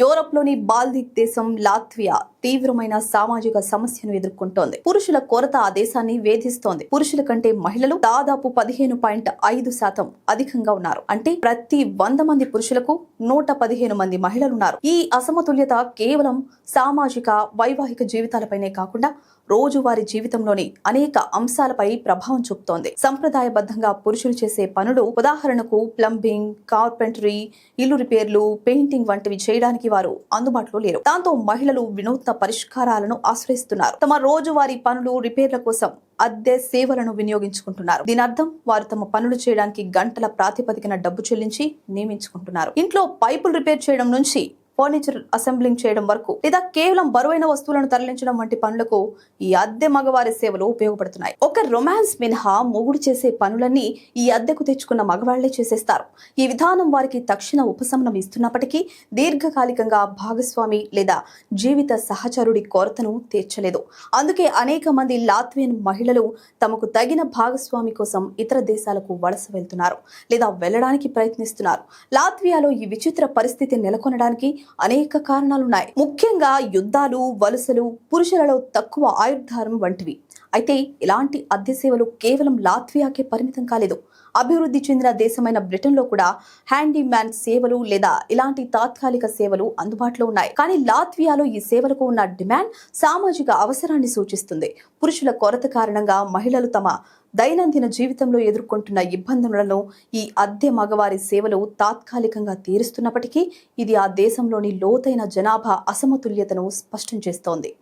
యూరోప్లోని బాల్దిక్ దేశం లాత్వియా తీవ్రమైన సామాజిక సమస్యను ఎదుర్కొంటోంది. పురుషుల కొరత ఆ దేశాన్ని వేధిస్తోంది. పురుషుల కంటే మహిళలు దాదాపు పదిహేను పాయింట్ ఐదు శాతం అధికంగా ఉన్నారు. అంటే ప్రతి వంద మంది పురుషులకు నూట పదిహేను మంది మహిళలున్నారు ఈ అసమతుల్యత కేవలం సామాజిక వైవాహిక జీవితాలపైనే కాకుండా రోజువారీ జీవితంలోని అనేక అంశాలపై ప్రభావం చూపుతోంది. సంప్రదాయబద్ధంగా పురుషులు చేసే పనులు ఉదాహరణకు ప్లంబింగ్ కార్పెంటరీ ఇల్లు రిపేర్లు పెయింటింగ్ వంటివి చేయడానికి వారు అందుబాటులో లేరు. దాంతో మహిళలు వినూత్న పరిష్కారాలను ఆశ్రయిస్తున్నారు. తమ రోజువారీ పనులు రిపేర్ల కోసం అద్దె సేవలను వినియోగించుకుంటున్నారు. దీని అర్థం వారు తమ పనులు చేయడానికి గంటల ప్రాతిపదికన డబ్బు చెల్లించి నియమించుకుంటున్నారు. ఇంట్లో పైపులు రిపేర్ చేయడం నుంచి ఫర్నిచర్ అసెంబ్లింగ్ చేయడం వరకు లేదా కేవలం బరువైన వస్తువులను తరలించడం వంటి పనులకు ఈ అద్దె మగవారి సేవలు ఉపయోగపడుతున్నాయి. ఒక రొమాన్స్ మినహా మొగుడు చేసే పనులన్నీ ఈ అద్దెకు తెచ్చుకున్న మగవాళ్ళే చేసేస్తారు. ఈ విధానం వారికి తక్షణ ఉపశమనం ఇస్తున్నప్పటికీ దీర్ఘకాలికంగా భాగస్వామి లేదా జీవిత సహచరుడి కొరతను తీర్చలేదు. అందుకే అనేక మంది లాత్వియన్ మహిళలు తమకు తగిన భాగస్వామి కోసం ఇతర దేశాలకు వలస వెళ్తున్నారు లేదా వెళ్ళడానికి ప్రయత్నిస్తున్నారు. లాత్వియాలో ఈ విచిత్ర పరిస్థితి నెలకొనడానికి అనేక కారణాలున్నాయి. ముఖ్యంగా యుద్ధాలు వలసలు పురుషులలో తక్కువ ఆయుర్ధారం వంటివి. అయితే ఇలాంటి అద్దె సేవలు కేవలం లాత్వియాకే పరిమితం కాలేదు. అభివృద్ధి చెందిన దేశమైన బ్రిటన్లో కూడా హ్యాండీమ్యాన్ సేవలు లేదా ఇలాంటి తాత్కాలిక సేవలు అందుబాటులో ఉన్నాయి. కానీ లాత్వియాలో ఈ సేవలకు ఉన్న డిమాండ్ సామాజిక అవసరాన్ని సూచిస్తుంది. పురుషుల కొరత కారణంగా మహిళలు తమ దైనందిన జీవితంలో ఎదుర్కొంటున్న ఇబ్బందులను ఈ అద్దె మగవారి సేవలు తాత్కాలికంగా తీరుస్తున్నప్పటికీ ఇది ఆ దేశంలోని లోతైన జనాభా అసమతుల్యతను స్పష్టం చేస్తోంది.